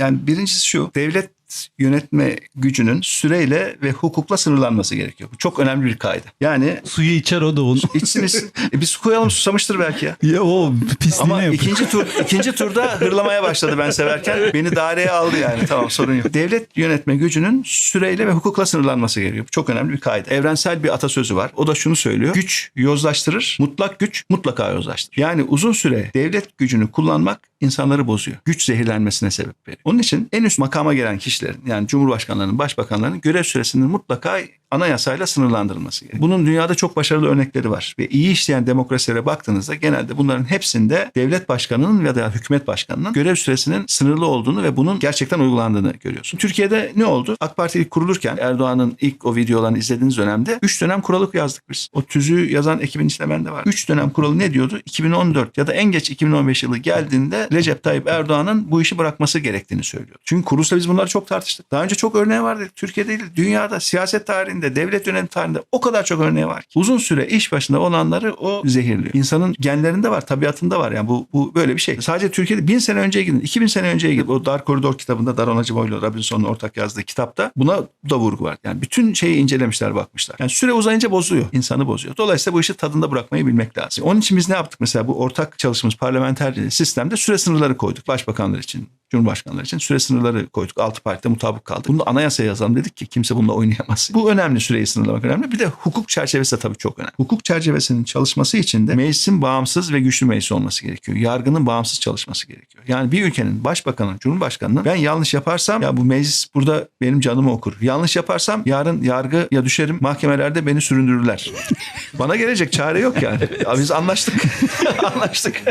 Yani birincisi şu. Devlet yönetme gücünün süreyle ve hukukla sınırlanması gerekiyor. Bu çok önemli bir kaydı. Yani Suyu içer o da onu. içsin içsin. E bir su koyalım susamıştır belki ya. ya o pisliğine Ama yapıyor. ikinci tur ikinci turda hırlamaya başladı ben severken. Beni daireye aldı yani. Tamam sorun yok. Devlet yönetme gücünün süreyle ve hukukla sınırlanması gerekiyor. Bu çok önemli bir kaydı. Evrensel bir atasözü var. O da şunu söylüyor. Güç yozlaştırır. Mutlak güç mutlaka yozlaştırır. Yani uzun süre devlet gücünü kullanmak insanları bozuyor. Güç zehirlenmesine sebep veriyor. Onun için en üst makama gelen kişilerin yani cumhurbaşkanlarının, başbakanlarının görev süresinin mutlaka anayasayla sınırlandırılması gerekiyor. Bunun dünyada çok başarılı örnekleri var. Ve iyi işleyen demokrasilere baktığınızda genelde bunların hepsinde devlet başkanının ya da hükümet başkanının görev süresinin sınırlı olduğunu ve bunun gerçekten uygulandığını görüyorsun. Türkiye'de ne oldu? AK Parti ilk kurulurken Erdoğan'ın ilk o videolarını izlediğiniz dönemde 3 dönem kuralı yazdık biz. O tüzüğü yazan ekibin içinde ben de var. 3 dönem kuralı ne diyordu? 2014 ya da en geç 2015 yılı geldiğinde Recep Tayyip Erdoğan'ın bu işi bırakması gerektiğini söylüyordu. Çünkü kuruluşta biz bunları çok tartıştık. Daha önce çok örneği vardı. Türkiye'de değil, dünyada, siyaset tarihinde, devlet yönetim tarihinde o kadar çok örneği var ki. Uzun süre iş başında olanları o zehirliyor. İnsanın genlerinde var, tabiatında var. Yani bu, bu böyle bir şey. Sadece Türkiye'de bin sene önceye gidin, 2000 sene önceye gidin. O Dar Koridor kitabında Daron Acıboylu, Robinson'un ortak yazdığı kitapta buna da vurgu var. Yani bütün şeyi incelemişler, bakmışlar. Yani süre uzayınca bozuyor, insanı bozuyor. Dolayısıyla bu işi tadında bırakmayı bilmek lazım. Onun için biz ne yaptık mesela bu ortak çalışmamız parlamenter sistemde süre sınırları koyduk. Başbakanlar için, Cumhurbaşkanları için süre sınırları koyduk. Altı partide mutabık kaldık. Bunu anayasaya yazalım dedik ki kimse bununla oynayamaz. Bu önemli süreyi sınırlamak önemli. Bir de hukuk çerçevesi de tabii çok önemli. Hukuk çerçevesinin çalışması için de meclisin bağımsız ve güçlü meclis olması gerekiyor. Yargının bağımsız çalışması gerekiyor. Yani bir ülkenin başbakanı, cumhurbaşkanının ben yanlış yaparsam ya bu meclis burada benim canımı okur. Yanlış yaparsam yarın yargı ya düşerim mahkemelerde beni süründürürler. Bana gelecek çare yok yani. Ya biz anlaştık. anlaştık.